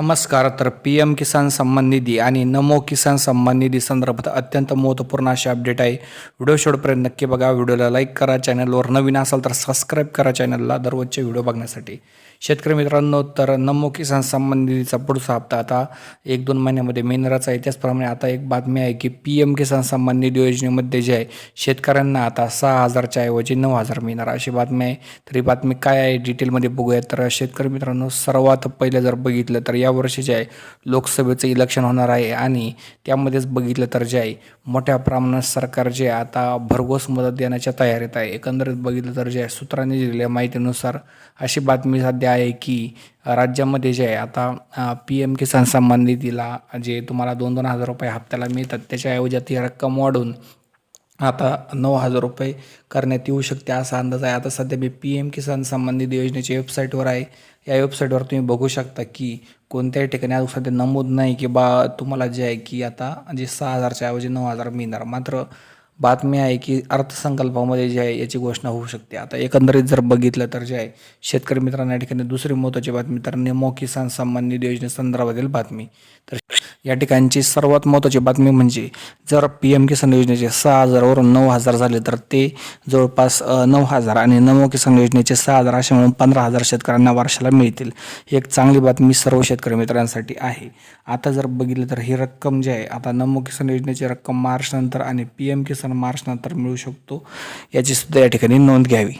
नमस्कार तर P M किसान सन्मान निधी आणि नमो किसान सन्मान निधी संदर्भात अत्यंत महत्त्वपूर्ण अशी अपडेट आहे. व्हिडिओ शेवटपर्यंत नक्की बघा. व्हिडिओला लाईक करा चॅनलवर नवीन असाल तर सबस्क्राईब करा चॅनलला दररोजचे व्हिडिओ बघण्यासाठी. शेतकरी मित्रांनो तर नमो किसान सन्मान निधीचा पुढचा हप्ता आता एक दोन महिन्यामध्ये मिळणारच आहे. त्याचप्रमाणे आता एक बातमी आहे की पी एम किसान सन्मान निधी योजनेमध्ये जे आहे शेतकऱ्यांना आता सहा हजारच्या ऐवजी नऊ हजार मिळणार अशी बातमी आहे. तर ही बातमी काय आहे डिटेलमध्ये बघूया तर शेतकरी मित्रांनो सर्वात पहिले जर बघितलं तर या यावर्षी जे आहे. लोकसभेचं इलेक्शन होणार आहे आणि त्यामध्येच बघितलं तर जे आहे मोठ्या प्रमाणात सरकार जे आता भरघोस मदत देण्याच्या तयारीत आहे. एकंदरीत बघितलं तर जे आहे सूत्रांनी दिलेल्या माहितीनुसार अशी बातमी सध्या आहे की राज्यामध्ये जे आहे आता पी एम किसान सन्मान निधीला जे तुम्हाला दोन दोन हजार रुपये हप्त्याला मिळतात त्याच्याऐवजी ती रक्कम वाढून आता नऊ हजार रुपये करण्यात येऊ शकते असा अंदाज आहे. आता सध्या मी पी एम किसान सन्मान निधी योजनेच्या वेबसाईटवर आहे. या वेबसाईटवर तुम्ही बघू शकता की कोणत्याही ठिकाणी आज सध्या नमूद नाही की बा तुम्हाला जे आहे की आता जे सहा हजारच्या ऐवजी नऊ हजार मिळणार. मात्र बातमी आहे की अर्थसंकल्पामध्ये जे आहे याची घोषणा होऊ शकते. आता एकंदरीत जर बघितलं तर जे आहे शेतकरी मित्रांना या ठिकाणी दुसरी महत्त्वाची बातमी तर नेमो किसान सन्मान निधी योजनेसंदर्भातील बातमी. तर या ठिकाणची सर्वात महत्त्वाची बातमी म्हणजे जर पी एम किसान योजनेचे सहा हजारवरून नऊ हजार झाले तर ते जवळपास नऊ हजार आणि नमो किसान योजनेचे सहा हजार असे म्हणून पंधरा हजार शेतकऱ्यांना वर्षाला मिळतील. ही एक चांगली बातमी सर्व शेतकरी मित्रांसाठी आहे. आता जर बघितलं तर ही रक्कम जी आहे आता नमो किसान योजनेची रक्कम मार्चनंतर आणि पी एम किसान मार्चनंतर मिळू शकतो याची सुद्धा या ठिकाणी नोंद घ्यावी.